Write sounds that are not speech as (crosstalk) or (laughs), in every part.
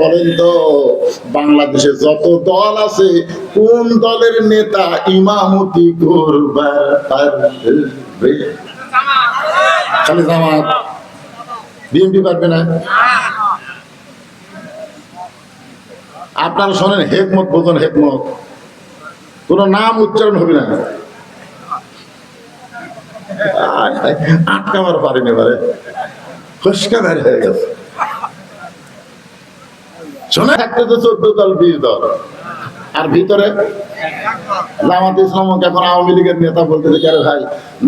বলেন তো, বাংলাদেশে যত দল আছে, কোন দলের নেতা ইমামতি করবে খালি জামাত। বিএনপি পারবে না? আপনারা শোনেন, হেকমত বোঝেন, হেকমত। কোন নাম উচ্চারণ হবে না। আটকাবার পারেনি এবারে। হয়ে গেছে। শোনা থাকতে তো চোদ্দ দল বিশ দল। আর ভিতরে জামাত ইসলামকে এখন আওয়ামী লীগের নেতা আরে ভাই,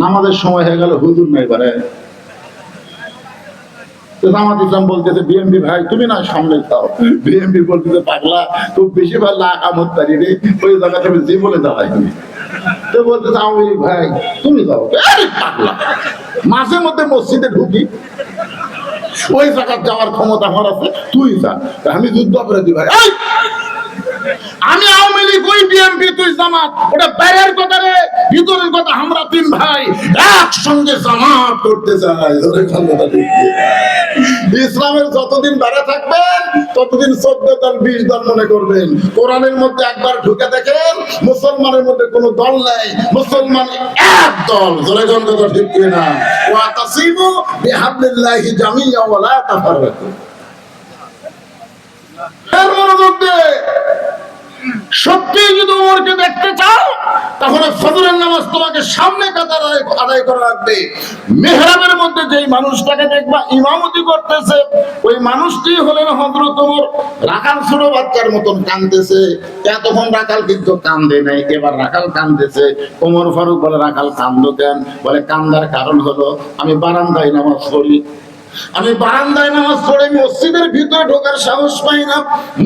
নামাজের সময় হয়ে গেল হুজুর নাই পারে জামাত ইসলাম বলতেছে বিএমপি ভাই, তুমি না সামনে খাও বিএমপি বলতেছে, পাগলা, খুব বেশি ভাই লাখ আমত পারি রে, ওই জায়গা তুমি জীবনে দাঁড়াই তুমি তো বলতেছে, আওয়ামী লীগ ভাই, তুমি যাও। পাগলা, মাঝে মধ্যে মসজিদে ঢুকি। ওই জায়গার যাওয়ার ক্ষমতা আমার আছে, তুই যা। আমি যুদ্ধ অপরাধী ভাই। আমি আওয়ামী লীগ, ওই বিএনপি তুই জামাত। ওটা বাইরের কথা রে, ভিতরের কথা আমরা তিন ভাই একসঙ্গে জামাত করতে চাই। ইসলামের যতদিন বেড়ে থাকবেন, ততদিন চোদ্দ দল, বিশ দল মনে করবেন। কোরআনের মধ্যে একবার ঢুকে দেখেন, মুসলমানের মধ্যে কোনো দল নাই। মুসলমান এক দল। জোরে গন্ধ ঠিক না ওয়া তাসিমু বিহাবলিল্লাহি জামিয়া ওয়া লা তাফাররাকু এর মনোযোগ দিয়ে সত্যি যদি ওমরকে দেখতে চাও, তাহলে ফজরের নামাজ তোমাকে সামনে কাতার আদায়- করা লাগবে। মেহরাবের মধ্যে যেই মানুষটাকে দেখবা, ইমামতি করতেছে, ওই মানুষটি হলেন হজরত ওমর রাখাল ছোট বাচ্চার মতন কানতেছে এতক্ষণ রাখাল কিন্তু কান্দে নাই, এবার রাখাল কানতেছে ওমর ফারুক বলে, রাখাল, কান্দ কেন? বলে, কান্দার কারণ হলো আমি বারান্দায় নামাজ পড়ি আমি বারান্দায় নামাজ পড়ে মসজিদের ভিতরে ঢোকার সাহস পাই না।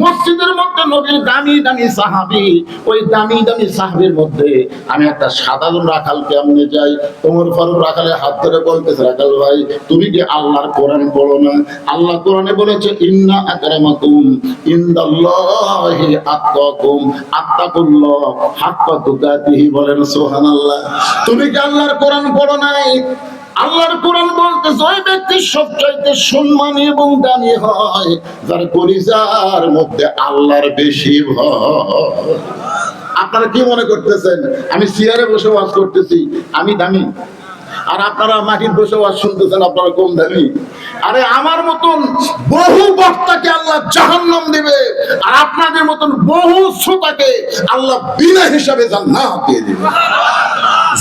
মসজিদের মধ্যে নবীর দামি দামি সাহাবি, ওই দামি দামি সাহাবির মধ্যে আমি একটা সাধারণ রাখাল কেমনে যাই? তোমার ফারুক রাখালে হাত ধরে বলতেছে, রাখাল ভাই, তুমি কি আল্লাহর কোরআন পড়ো না? আল্লাহ কোরআনে বলেছে, ইন্না আকরামাকুম ইনদাল্লাহি আত্তাকুম আত্তাকুল্লাহ হাক্কা তুকাতিহি, বলেন সুবহানাল্লাহ। তুমি কি আল্লাহর কোরআন পড়ো নাই? আল্লাহর কোরআন বলতেছে ওই ব্যক্তি সবচাইতে সম্মানী এবং দামি হয়, যার কলিজার মধ্যে আল্লাহর বেশি ভয়। আপনারা কি মনে করতেছেন? আমি চেয়ারে বসে ওয়াজ করতেছি, আমি দামি? আর আপনারা মাটির বসে ওয়াজ শুনতেছেন, আপনারা কম দামি। আরে আমার মতন বহু বক্তাকে আল্লাহ জাহান্নাম দিবে, আর আপনাদের মতন বহু শ্রোতাকে আল্লাহ বিনা হিসাবে জান্নাত দিয়ে দিবে।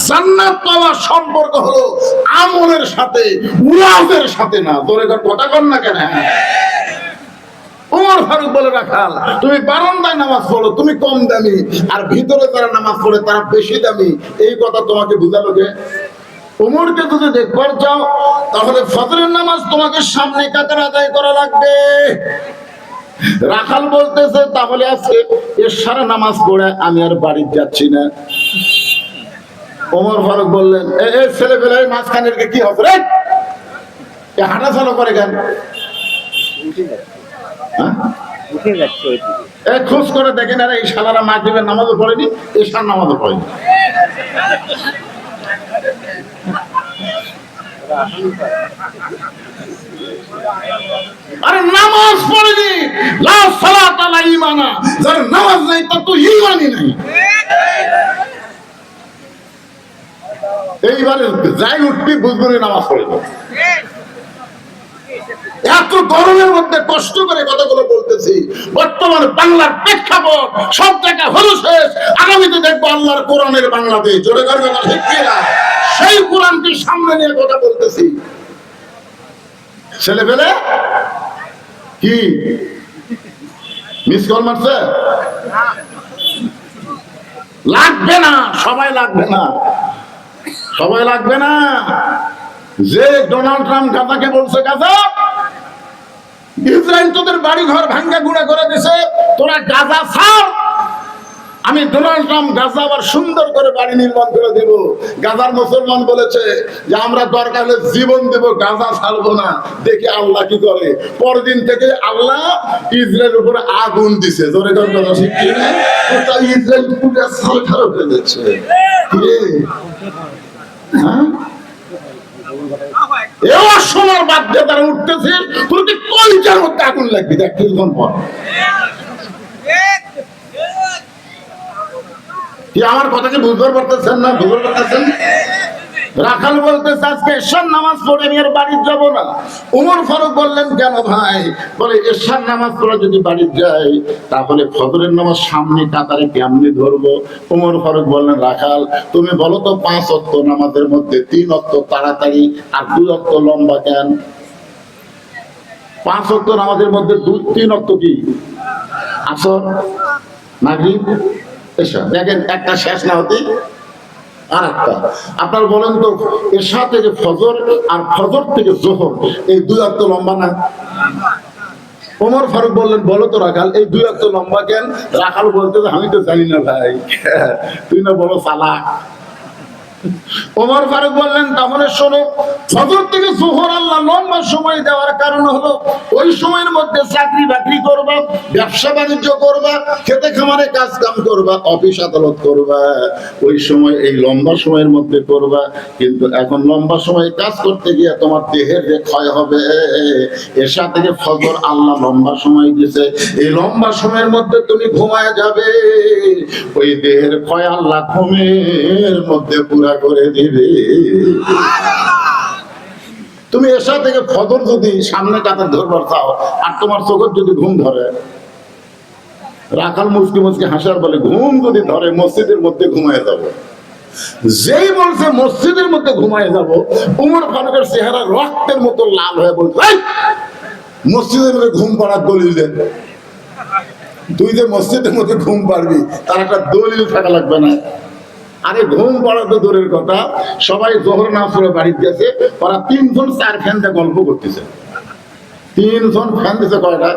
জান্নাত পাওয়ার সম্পর্ক হলো আমলের সাথে উলাজের সাথে না। তোর কথা কর না কেন? ওমর ফারুক বলে, রাখাল, তুমি বারান্দায় নামাজ পড়ো, তুমি কম দামি, আর ভিতরে যারা নামাজ পড়ে তারা বেশি দামি। এই কথা তোমাকে বুঝালো কে? ওমরকে যদি দেখবার চাও, তাহলে ফজরের নামাজ তোমাকে সামনে কাতার আদায় করা লাগবে। রাখাল বলতেছে, তাহলে আজকে এর সারা নামাজ পড়ে আমি আর বাড়ি যাচ্ছি না। ওমর ফারুক বললেন, এ ছেলে পেলে মাঝখানের কি হবে রে? হাঁটা চলো করে কেন? হ্যাঁ? খোঁজ করে দেখেন, আরে, এই শালারা মাগরিবের নামাজও পড়েনি এশার নামাজও পড়েনি। আরে নামাজ পড়েনি। লা সালাতা লা ঈমানা। যার নামাজ নাই, তার তো ঈমানই নাই। এইবারে যাই উঠবি, বুঝবি নামাজ পড়ে। এত গরমের মধ্যে কষ্ট করে কথাগুলো বলতেছি। বর্তমানে বাংলার প্রেক্ষাপট, সব জায়গায় হলো শেষ। আগামীতে দেখব আল্লাহর কোরআনের বাংলাদেশ। জোরে করে কথা ঠিক? সেই কোরআনকে সামনে নিয়ে কথা বলতেছি। ছেলে পেলে কি? মিস কল মারছে? লাগবে না, সবাই লাগবে না। সবাই লাগবে না। যে ডোনাল্ড ট্রাম্প গাজাকে বলছে, গাজা, ইসরায়েল তোদের বাড়ি ঘর ভাঙ্গা গুঁড়া করে দিছে, তোরা গাজা ছাড়। আমি ডোনাল্ড ট্রাম্প গাজা আবার সুন্দর করে বাড়ি নির্মাণ করে দেব। গাজার মুসলমান বলেছে যে, আমরা দরকার হলে জীবন দেব, গাজা ছাড়বো না। দেখি আল্লাহ কি করে। পরদিন থেকে আল্লাহ ইসরায়েল উপরে আগুন দিছে। জোরে ইসরায়েল পুরো সালখার হয়ে যাচ্ছে? হ্যাঁ? এও শোনার বাধ্যে তারা উঠতেছে। প্রতি কলচার মধ্যে আগুন লাগবে? দেখ কিছুক্ষণ পর। কি আমার কথাকে বুঝতে পারতেছেন না? বুঝতে পারতেছেন রাখাল বলতেছে, আজকে এশার নামাজ পড়ে আমি আর বাড়ি যাব না। উমর ফারুক বললেন, কেন ভাই? বলে এশার নামাজ পড়ে যদি বাড়ি যাই তাহলে ফজরের নামাজ সামনে কাতারে কেমনি ধরবো? উমর ফারুক বললেন, রাখাল, তুমি বলো তো পাঁচ অক্ত নামাজের মধ্যে তিন অক্ত তাড়াতাড়ি আর দুই অক্ত লম্বা কেন? পাঁচ অক্ত নামাজের মধ্যে দুই তিন অক্ত কি? আসর? মাগরিব এসা। দেখেন, একটা শেষ না হতে আর একটা আপনার বলেন তো এশা থেকে ফজর আর ফজর থেকে জোহর, এই দুই অক্ত লম্বা না? ওমর ফারুক বললেন, বলো তো রাখাল, এই দুই অক্ত লম্বা কেন? রাখাল বলতে, আমি তো জানি না ভাই। (laughs) তুই না বলো সালাক ওমর ফারুক বললেন তাহলে শোনো, ফজর থেকে জোহর আল্লাহ লম্বা সময় দেওয়ার কারণ হলো, ওই সময়ের মধ্যে চাকরি বাকরি করবা ব্যবসা বাণিজ্য করবা, খেতে খামারে কাজ কাম করবা, অফিস আদালত করবা, ওই সময় এই লম্বা সময়ের মধ্যে করবা, কিন্তু এখন লম্বা সময় কাজ করতে গিয়ে তোমার দেহের যে ক্ষয় হবে এসা থেকে ফজর আল্লাহ লম্বা সময় দিছে। এই লম্বা সময়ের মধ্যে তুমি ঘুমায় যাবে, ওই দেহের ক্ষয় আল্লাহ ঘুমের মধ্যে পুরা করে দিবে। তুমি এসা থেকে ফজর যদি সামনে কাতার ধরবার চাও, আর তোমার চোখের যদি ঘুম ধরে রাখাল মুসকি মুসকি হাসার বলে, ঘুম যদি ধরে, মসজিদের মধ্যে ঘুমায় যাব। যেই বলছে, মসজিদের মধ্যে ঘুমায় যাব, উমর ফারুকের চেহারা রক্তের মতো লাল হয়ে বলছে মসজিদের মধ্যে ঘুম পাড়ার দলিল দেন। তুই যে মসজিদের মধ্যে ঘুম পারবি তার একটা দলিল থাকা লাগবে না। আরে, ঘুম পড়া তো দূরের কথা। সবাই জোহর না বাড়িতে গেছে, ওরা তিনজন চার ফ্যানটা গল্প করতেছে। তিনজন ফ্যান দিছে কয়টা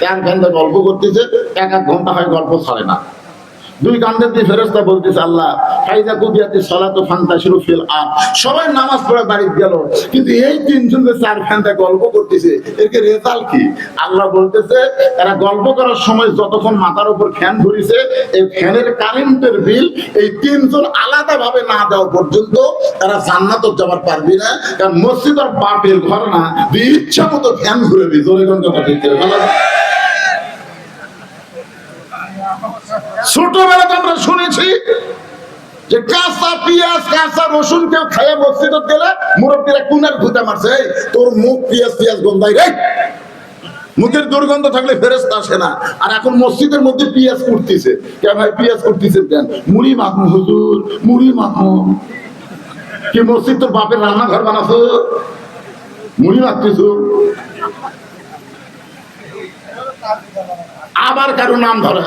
চার ফ্যানটা গল্প করতেছে, এক এক ঘণ্টা হয় গল্প ছাড়ে না। দুই কান্দের দিয়ে ফেরস্তা বলতেছে, আল্লাহ, ফাইজা কুদিয়াতে সালাতু ফান্তাশিরু ফিল আর সবাই নামাজ পড়ে বাড়ি গেল, কিন্তু এই তিনজন যে চার ফ্যানটা গল্প করতেছে, এর রেজাল্ট কি? আল্লাহ বলতেছে, এরা গল্প করার সময় যতক্ষণ মাথার উপর ফ্যান ধরিছে, এই ফ্যানের কারেন্টের বিল এই তিনজন আলাদা ভাবে না দেওয়া পর্যন্ত তারা জান্নাত যাবার পারবি না, কারণ মসজিদ আর বাপের ঘর না তুই ইচ্ছা মতো ফ্যান ঘুরবি জোরে কোন কথা ঠিক করে বলো? ছোটবেলাতে আমরা শুনেছি যে কাঁচা পেঁয়াজ কাঁচা রসুন কেউ খাইয়ে মসজিদত গেলে মুরব্বীরা কুনার ঘুতে মারছে "এই, তোর মুখ পেঁয়াজ পেঁয়াজ গন্ধাই রে মুখের দুর্গন্ধ থাকলে ফেরস্ত আসে না। আর এখন মসজিদের মধ্যে পেঁয়াজ করতেছে কে ভাই পেঁয়াজ করতেছেন কেন? মুড়ি মাখমু হুজুর মুড়ি মাখমু কি মসজিদ তোর বাপের রান্নাঘর বানাছো? মুড়ি মাখতেছ? আবার কারও নাম ধরে।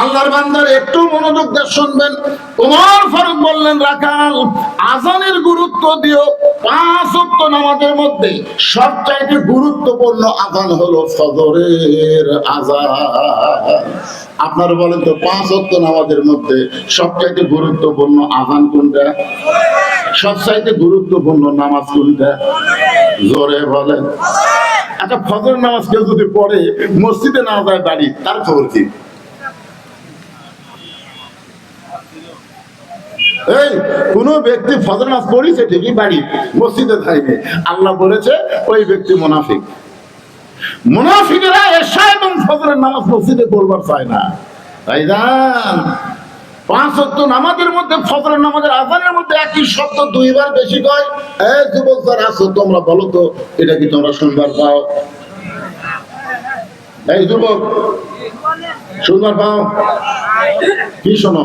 আল্লাহর বান্দার একটু মনোযোগ দিয়ে শুনবেন। উমর ফারুক বললেন, রাখাল, আজানের গুরুত্ব দিও। পাঁচ ওয়াক্ত নামাজের মধ্যে সবচাইতে গুরুত্বপূর্ণ আজান হলো ফজরের আজান। আপনারা বলেন তো, পাঁচ ওয়াক্ত নামাজের মধ্যে সবচাইতে গুরুত্বপূর্ণ আজান কোনটা? সবচাইতে গুরুত্বপূর্ণ নামাজ কোনটা? জোরে বলেন। আচ্ছা ফজর নামাজ কেউ যদি পড়ে, মসজিদে না যায় বাড়ি, তার খবর কি? এই, কোন ব্যক্তি ফজর নামাজ পড়িছে ঠিকই বাড়ি মসজিদে থাকবে। আল্লাহ বলেছে, ওই ব্যক্তি মুনাফিক। মুনাফিকেরা এসা এবং ফজরের নামাজ মসজিদে পড়বার চায় না। তাই পাঁচ অক্ট নামাজের মধ্যে, ফজরের নামাজের আজানের মধ্যে একই শব্দ দুইবার বেশি কয় যুবক আছো, তোমরা বলো তো, এটা কি তোমরা শুনবার পাও? এই যুবক, শুনবার পাও? কি শোনো?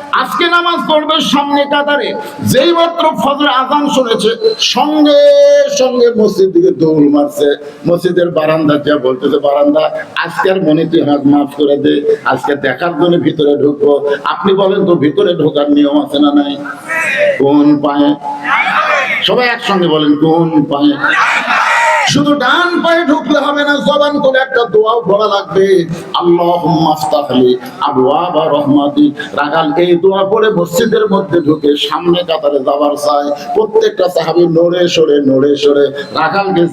আজকে নামাজ পড়বে সামনে কাতারে। যেই মাত্র ফজর আজান শুনেছে, সঙ্গে সঙ্গে মসজিদ দিকে দৌড় মারছে। মসজিদের বারান্দা যা বলতেছে, বারান্দা আজকের মনে তুই হাত মাফ করে দে, আজকে দেখার জন্য ভিতরে ঢুকবো। আপনি বলেন তো ভিতরে ঢোকার নিয়ম আছে না নাই? কোন পায়ে? সবাই একসঙ্গে বলেন, কোন পায়ে? শুধু ডান পায়ে ঢুকলে হবে না, জবান করে একটা দোয়াও পড়া লাগবে। আল্লাহ মাফতাহলি আবওয়াবা রহমাতি। এই দোয়া মসজিদের মধ্যে ঢুকে সামনে কাতারে প্রত্যেকটা সাহাবী নড়ে সরে নড়ে সরে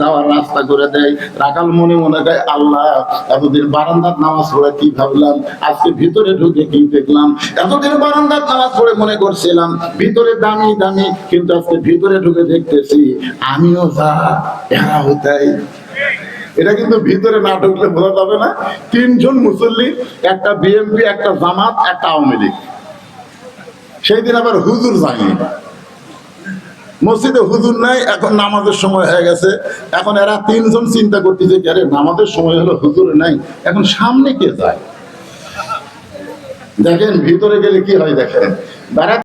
যাওয়ার রাস্তা করে দেয়। মনে মনে আল্লাহ, এতদিন বারান্দার নামাজ পড়ে কি ভাবলাম? আজকে ভিতরে ঢুকে কি দেখলাম? এতদিন বারান্দার নামাজ পড়ে মনে করছিলাম, ভিতরে দামি দামি, কিন্তু আজকে ভিতরে ঢুকে দেখতেছি, আমিও যা এরাও তাই এটা কিন্তু ভিতরে না ঢুকলে বোঝা যাবে না। তিনজন মুসল্লি, একটা বিএনপি একটা জামাত, একটা আওয়ামী লীগ। সেই দিন আবার হুজুর যায়নি মসজিদে হুজুর নাই, এখন নামাজের সময় হয়ে গেছে। এখন এরা তিনজন চিন্তা করতেছে আরে নামাজের সময় হলো হুজুর নাই। এখন সামনে কে যায়? দেখেন, ভিতরে গেলে কি হয় দেখেন?